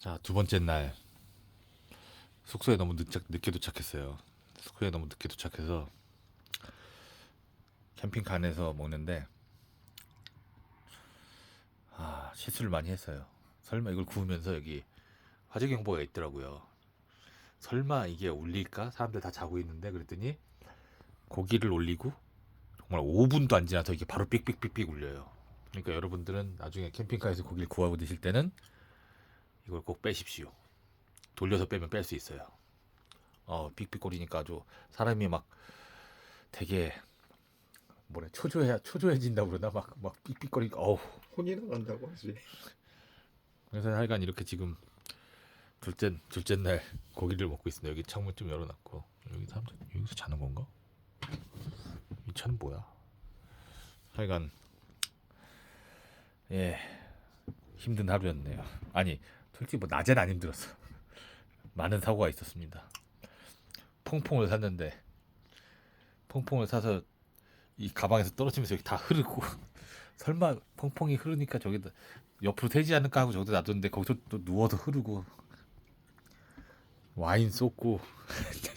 자, 두 번째 날 숙소에 너무 늦게, 늦게 도착했어요. 숙소에 너무 늦게 도착해서 캠핑카 안에서 먹는데 아, 실수를 많이 했어요. 설마 이걸 구우면서 여기 화재 경보가 있더라고요. 설마 이게 울릴까? 사람들 다 자고 있는데 그랬더니 고기를 올리고 정말 5분도 안 지나서 이게 바로 삑삑삑삑 울려요. 그러니까 여러분들은 나중에 캠핑카에서 고기를 구워 드실 때는 이걸 꼭 빼십시오. 돌려서 빼면 뺄 수 있어요. 어, 삑삑거리니까 아주 사람이 막 되게 뭐래 초조해 초조해진다고 그러나 막 막 삑삑거리니까 어우. 혼이 나간다고 하지. 그래서 하여간 이렇게 지금 둘째 둘째 날 고기를 먹고 있습니다. 여기 창문 좀 열어놨고 여기 사람들 여기서 자는 건가? 이 차는 뭐야? 하여간 예 힘든 하루였네요. 아니 솔직히 뭐 낮엔 안 힘들었어. 많은 사고가 있었습니다. 퐁퐁을 샀는데 퐁퐁을 사서 이 가방에서 떨어지면서 여기 다 흐르고 설마 퐁퐁이 흐르니까 저기다 옆으로 새지 않을까 하고 저기다 놔뒀는데 거기서 또 누워서 흐르고 와인 쏟고